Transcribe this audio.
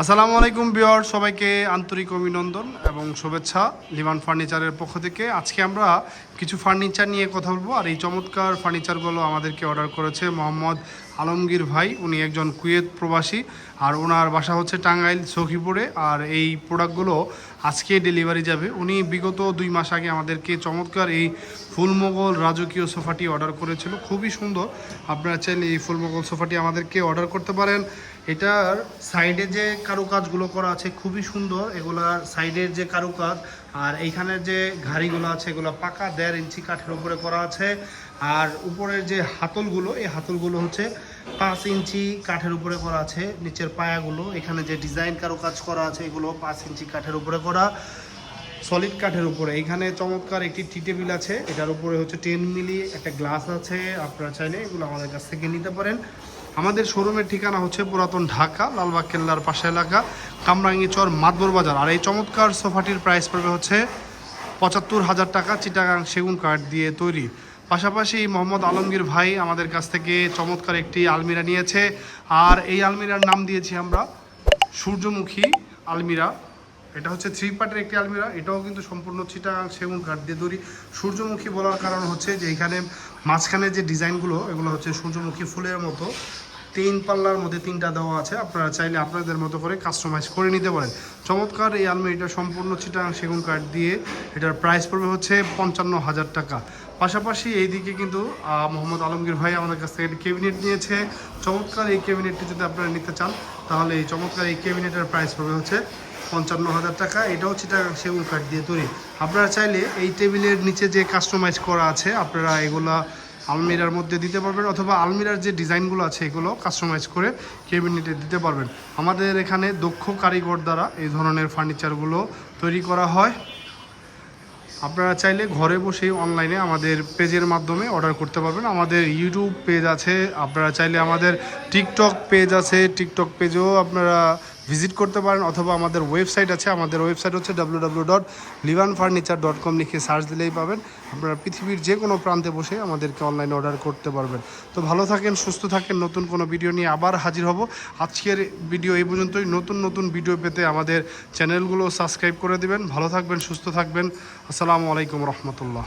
আসসালামু আলাইকুম বিয়র সবাইকে আন্তরিক অভিনন্দন এবং শুভেচ্ছা লিমান ফার্নিচারের পক্ষ থেকে। আজকে আমরা কিছু ফার্নিচার নিয়ে কথা বলব, আর এই চমৎকার ফার্নিচারগুলো আমাদেরকে অর্ডার করেছে মোহাম্মদ আলমগীর ভাই। উনি একজন কুয়েত প্রবাসী, আর ওনার বাসা হচ্ছে টাঙ্গাইল, সখীপুরে। আর এই প্রোডাক্টগুলো আজকে ডেলিভারি যাবে। উনি বিগত দুই মাস আগে আমাদেরকে চমৎকার এই ফুলমোগল রাজকীয় সোফাটি অর্ডার করেছিল। খুবই সুন্দর। আপনারা চাইলে এই ফুলমোগল সোফাটি আমাদেরকে অর্ডার করতে পারেন। এটার সাইডে যে কারুকাজগুলো করা আছে, খুবই সুন্দর। এগুলার সাইডের যে কারুকাজ আর এইখানে যে ঘাড়িগুলো আছে, এগুলো পাকা, দেড় ইঞ্চি কাঠের উপরে করা আছে। আর উপরের যে হাতলগুলো, এই হাতলগুলো হচ্ছে পাঁচ ইঞ্চি কাঠের উপরে করা আছে। নিচের পায়াগুলো, এখানে যে ডিজাইন কারও কাজ করা আছে, এগুলো পাঁচ ইঞ্চি কাঠের উপরে করা। সলিড কাঠের উপরে। এখানে চমৎকার একটি টি টেবিল আছে। এটার উপরে হচ্ছে টেন মিলি একটা গ্লাস আছে। আপনারা চাইলে এগুলো আমাদের কাছ থেকে নিতে পারেন। আমাদের শোরুমের ঠিকানা হচ্ছে পুরাতন ঢাকা, লালবাগ কেল্লার পাশে এলাকা কামরাঙ্গি চর মাতবর বাজার। আর এই চমৎকার সোফাটির প্রাইস পড়বে হচ্ছে পঁচাত্তর হাজার টাকা চিটাগাং সেগুন কাঠ দিয়ে তৈরি। পাশাপাশি মোহাম্মদ আলমগীর ভাই আমাদের কাছ থেকে চমৎকার একটি আলমিরা নিয়েছে। আর এই আলমিরার নাম দিয়েছি আমরা সূর্যমুখী আলমিরা। এটা হচ্ছে থ্রি পার্টের একটি আলমিরা, এটাও কিন্তু সম্পূর্ণ চিটাগাং সেগুন কাঠ দিয়ে তৈরি। সূর্যমুখী বলার কারণ হচ্ছে যে এখানে মাঝখানে যে ডিজাইনগুলো, এগুলো হচ্ছে সূর্যমুখী ফুলের মতো। তিন পাল্লার মধ্যে তিনটা দেওয়া আছে, আপনারা চাইলে আপনাদের মতো করে কাস্টমাইজ করে নিতে পারেন। চমৎকার এই আলমারিটা সম্পূর্ণ চিটাং সেগুন কাঠ দিয়ে, এটার প্রাইস পড়বে হচ্ছে পঞ্চান্ন হাজার টাকা। পাশাপাশি এইদিকে কিন্তু মোহাম্মদ আলমগীর ভাই আমাদের কাছ থেকে ক্যাবিনেট নিয়েছে। চমৎকার এই ক্যাবিনেটটি যদি আপনারা নিতে চান, তাহলে এই চমৎকার এই ক্যাবিনেটের প্রাইস পড়বে হচ্ছে পঞ্চান্ন হাজার টাকা, এটাও চিটাগাং সেগুন কাঠ দিয়ে তৈরি। আপনারা চাইলে এই টেবিলের নিচে যে কাস্টমাইজ করা আছে, আপনারা এগুলা আলমিরার মধ্যে দিতে পারবেন, অথবা আলমিরার যে ডিজাইনগুলো আছে, এগুলো কাস্টমাইজ করে কেবিনেটে দিতে পারবেন। আমাদের এখানে দক্ষ কারিগর দ্বারা এই ধরনের ফার্নিচারগুলো তৈরি করা হয়। আপনারা চাইলে ঘরে বসেই অনলাইনে আমাদের পেজের মাধ্যমে অর্ডার করতে পারবেন। আমাদের ইউটিউব পেজ আছে, আপনারা চাইলে আমাদের টিকটক পেজ আছে টিকটক পেজেও আপনারা ভিজিট করতে পারেন অথবা আমাদের ওয়েবসাইট আছে, আমাদের ওয়েবসাইট হচ্ছে W W dot লিভান furniture dot com লিখে সার্চ দিলেই পাবেন। আপনারা পৃথিবীর যে কোনো প্রান্তে বসে আমাদেরকে অনলাইনে অর্ডার করতে পারবেন। তো ভালো থাকেন, সুস্থ থাকেন, নতুন কোনো ভিডিও নিয়ে আবার হাজির হব। আজকের ভিডিও এই পর্যন্তই। নতুন নতুন ভিডিও পেতে আমাদের চ্যানেলগুলো সাবস্ক্রাইব করে দিবেন। ভালো থাকবেন, সুস্থ থাকবেন। আসসালামু আলাইকুম রহমতুল্লাহ।